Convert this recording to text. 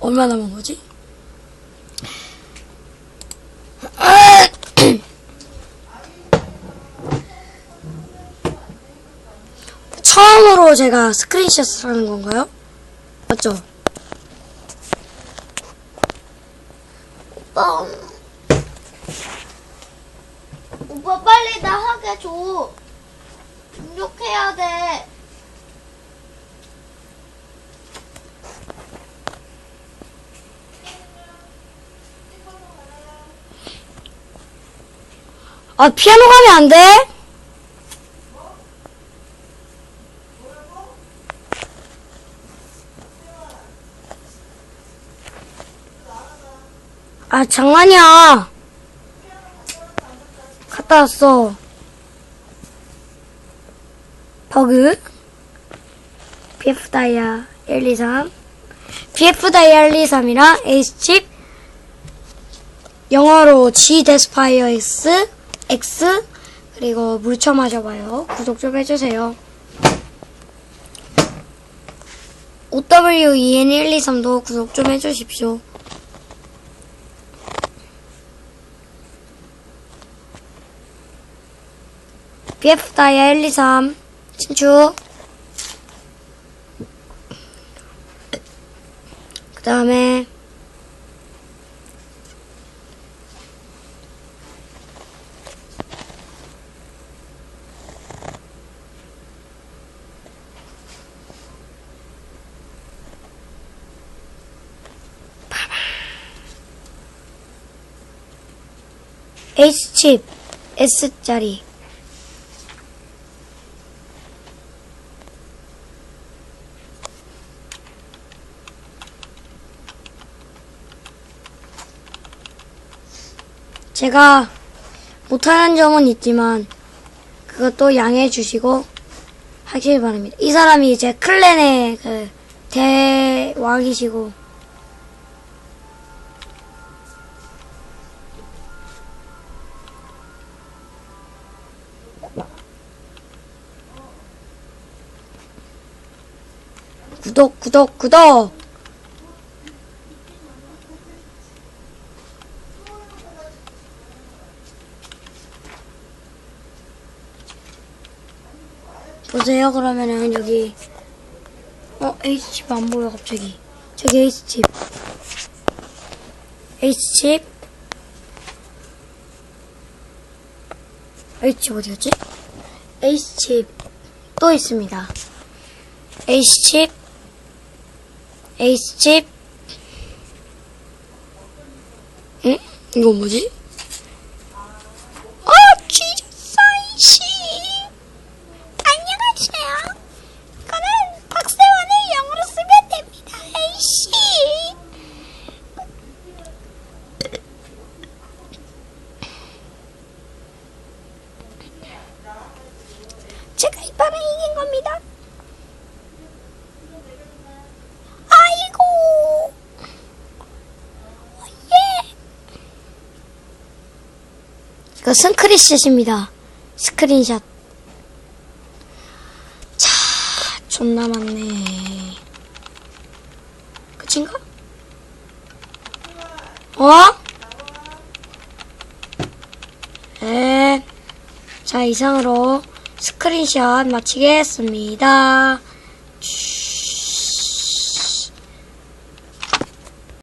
얼마 남은 거지? 처음으로 제가 스크린샷을 하는 건가요? 맞죠? 오빠. 오빠 빨리 나 하게 줘. 등록해야 돼. 아, 피아노 가면 안 돼? 아, 장난이야. 갔다 왔어. 버그. BF 다이아 123. BF 다이아 123이랑 A칩. 영어로 G 데스파이어 X. X. 그리고 물쳐 마셔봐요. 구독 좀 해주세요. OWEN123도 구독 좀 해주십시오. BF 다이아 123 친추 그 다음에 H칩 S짜리 제가 못하는 점은 있지만 그것도 양해해 주시고 하길 바랍니다. 이 사람이 제 클랜의 그 대왕이시고 구독 구독 구독 보세요. 그러면은 여기 어 H칩 안 보여 갑자기. 저기 H칩 H칩 H칩 어디였지? H칩 또 있습니다. H칩 H칩 응? 이건 뭐지? 아 쥐사이 씨 안녕하세요. 이거는 박세원의 영어로 쓰면 됩니다. 에이씨. 제가 이번에 이긴 겁니다. 아이고. 예. 이거 스크린샷입니다. 스크린샷. 차, 존나 많네. 그친가? 어? 네. 자, 이상으로 스크린샷 마치겠습니다. 슈.